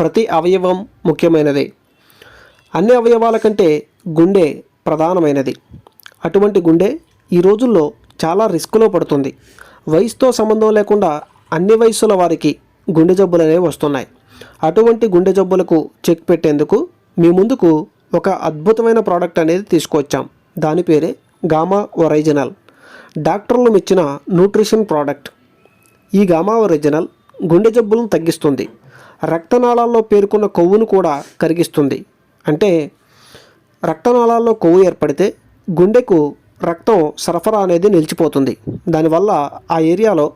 ప్రతి అవయవం ముఖ్యమైనదే. అన్ని అవయవాల కంటే గుండె ప్రధానమైనది. అటువంటి గుండె ఈ రోజుల్లో చాలా రిస్క్లో పడుతుంది. వయసుతో సంబంధం లేకుండా అన్ని వయసుల వారికి గుండె జబ్బులు అనేవి వస్తున్నాయి. అటువంటి గుండె జబ్బులకు చెక్ పెట్టేందుకు మీ ముందుకు ఒక అద్భుతమైన ప్రోడక్ట్ అనేది తీసుకొచ్చాం దాని పేరే గామా ఒరిజినల్. డాక్టర్లు మెచ్చిన న్యూట్రిషన్ ప్రోడక్ట్. ఈ గామా ఒరిజినల్ గుండె జబ్బులను తగ్గిస్తుంది. రక్తనాళాల్లో పేర్కొన్న కొవ్వును కూడా కరిగిస్తుంది. అంటే రక్తనాళాల్లో కొవ్వు ఏర్పడితే గుండెకు రక్తం సరఫరా అనేది నిలిచిపోతుంది. దానివల్ల ఆ ఏరియాలో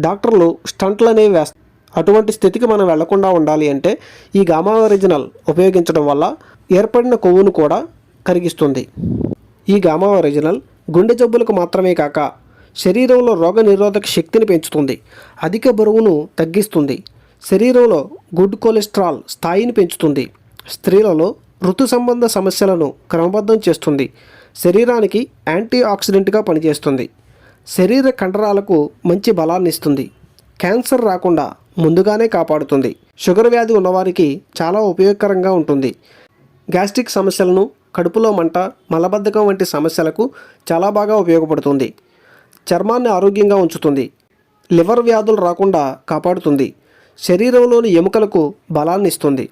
డాక్టర్లు స్టంట్లు అనేవి వేస్తారు అటువంటి స్థితికి మనం వెళ్ళకుండా ఉండాలి అంటే ఈ గామా ఒరిజినల్ ఉపయోగించడం వల్ల ఏర్పడిన కొవ్వును కూడా కరిగిస్తుంది. ఈ గామా ఒరిజినల్ గుండె జబ్బులకు మాత్రమే కాక శరీరంలో రోగ నిరోధక శక్తిని పెంచుతుంది. అధిక బరువును తగ్గిస్తుంది. శరీరంలో గుడ్ కొలెస్ట్రాల్ స్థాయిని పెంచుతుంది. స్త్రీలలో ఋతు సంబంధ సమస్యలను క్రమబద్ధం చేస్తుంది. శరీరానికి యాంటీ ఆక్సిడెంట్గా పనిచేస్తుంది. శరీర కండరాలకు మంచి బలాన్ని ఇస్తుంది. క్యాన్సర్ రాకుండా ముందుగానే కాపాడుతుంది. షుగర్ వ్యాధి ఉన్నవారికి చాలా ఉపయోగకరంగా ఉంటుంది. గ్యాస్ట్రిక్ సమస్యలను కడుపులో మంట మలబద్ధకం వంటి సమస్యలకు చాలా బాగా ఉపయోగపడుతుంది. చర్మాన్ని ఆరోగ్యంగా ఉంచుతుంది. లివర్ వ్యాధులు రాకుండా కాపాడుతుంది. శరీరంలోని ఎముకలకు బలాన్ని ఇస్తుంది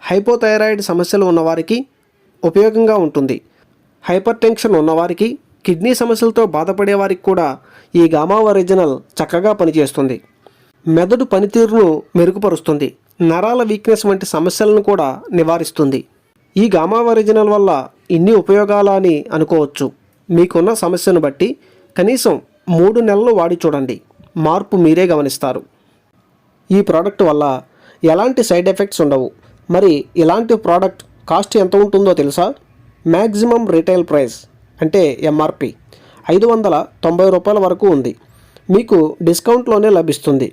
హైపోథైరాయిడ్ సమస్యలు ఉన్నవారికి ఉపయోగంగా ఉంటుంది. హైపర్ టెన్షన్ ఉన్నవారికి కిడ్నీ సమస్యలతో బాధపడే వారికి కూడా ఈ గామా ఒరిజినల్ చక్కగా పనిచేస్తుంది. మెదడు పనితీరును మెరుగుపరుస్తుంది. నరాల వీక్నెస్ వంటి సమస్యలను కూడా నివారిస్తుంది. ఈ గామా ఒరిజినల్ వల్ల ఇన్ని ఉపయోగాల అని అనుకోవచ్చు. మీకున్న సమస్యను బట్టి కనీసం మూడు నెలలు వాడి చూడండి. మార్పు మీరే గమనిస్తారు. ఈ ప్రోడక్ట్ వల్ల ఎలాంటి సైడ్ ఎఫెక్ట్స్ ఉండవు. మరి ఇలాంటి ప్రోడక్ట్ కాస్ట్ ఎంత ఉంటుందో తెలుసా? మ్యాక్సిమం రిటైల్ ప్రైస్ అంటే ఎంఆర్పి ఐదు వందల తొంభై రూపాయల వరకు ఉంది. మీకు డిస్కౌంట్లోనే లభిస్తుంది.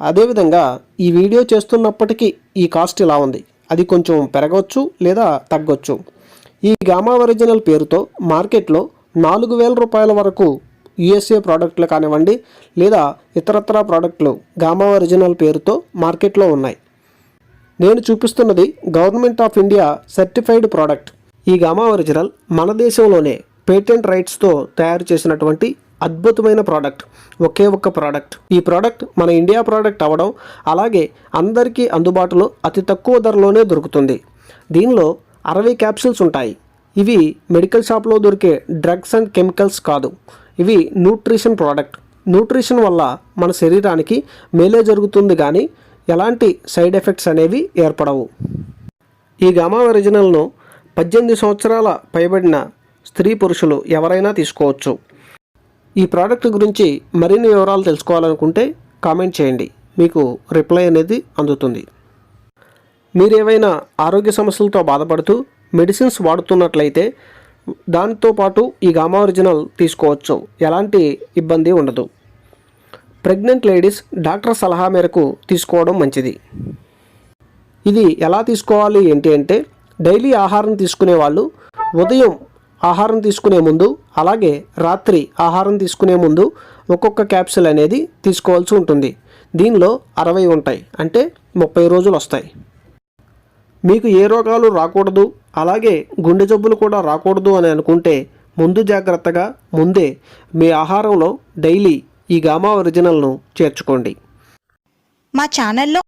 అదేవిధంగా ఈ వీడియో చేస్తున్నప్పటికీ ఈ కాస్ట్ ఇలా ఉంది. అది కొంచెం పెరగవచ్చు లేదా తగ్గొచ్చు. ఈ గామా ఒరిజినల్ పేరుతో మార్కెట్లో నాలుగు వేల రూపాయల వరకు యుఎస్ఏ ప్రోడక్ట్లు కానివ్వండి లేదా ఇతరత్ర ప్రోడక్ట్లు గామా ఒరిజినల్ పేరుతో మార్కెట్లో ఉన్నాయి. నేను చూపిస్తున్నది government of India certified product. ఈ గామా ఒరిజినల్ మన దేశంలోనే పేటెంట్ రైట్స్తో తయారు చేసినటువంటి అద్భుతమైన ప్రోడక్ట్. ఒకే ఒక్క ప్రోడక్ట్. ఈ ప్రోడక్ట్ మన ఇండియా ప్రోడక్ట్ అవ్వడం అలాగే అందరికీ అందుబాటులో అతి తక్కువ ధరలోనే దొరుకుతుంది. దీనిలో అరవై క్యాప్సూల్స్ ఉంటాయి. ఇవి మెడికల్ షాప్లో దొరికే డ్రగ్స్ అండ్ కెమికల్స్ కాదు. ఇవి న్యూట్రిషన్ ప్రోడక్ట్. న్యూట్రిషన్ వల్ల మన శరీరానికి మేలే జరుగుతుంది కానీ ఎలాంటి సైడ్ ఎఫెక్ట్స్ అనేవి ఏర్పడవు. ఈ గామా ఒరిజినల్ను పద్దెనిమిది సంవత్సరాల పైబడిన స్త్రీ పురుషులు ఎవరైనా తీసుకోవచ్చు. ఈ ప్రోడక్ట్ గురించి మరిన్ని వివరాలు తెలుసుకోవాలనుకుంటే కామెంట్ చేయండి. మీకు రిప్లై అనేది అందుతుంది. మీరు ఏవైనా ఆరోగ్య సమస్యలతో బాధపడుతూ మెడిసిన్స్ వాడుతున్నట్లయితే దానితో పాటు ఈ గామా ఒరిజినల్ తీసుకోవచ్చు. ఎలాంటి ఇబ్బంది ఉండదు. ప్రెగ్నెంట్ లేడీస్ డాక్టర్ సలహా మేరకు తీసుకోవడం మంచిది. ఇది ఎలా తీసుకోవాలి ఏంటి అంటే డైలీ ఆహారం తీసుకునే వాళ్ళు ఉదయం ఆహారం తీసుకునే ముందు అలాగే రాత్రి ఆహారం తీసుకునే ముందు ఒక్కొక్క క్యాప్సిల్ అనేది తీసుకోవాల్సి ఉంటుంది. దీనిలో అరవై ఉంటాయి. అంటే ముప్పై రోజులు వస్తాయి. మీకు ఏ రోగాలు రాకూడదు అలాగే గుండె జబ్బులు కూడా రాకూడదు అని అనుకుంటే ముందు జాగ్రత్తగా ముందే మీ ఆహారంలో డైలీ ఈ గామా ఒరిజినల్ను చేర్చుకోండి. మా ఛానల్లో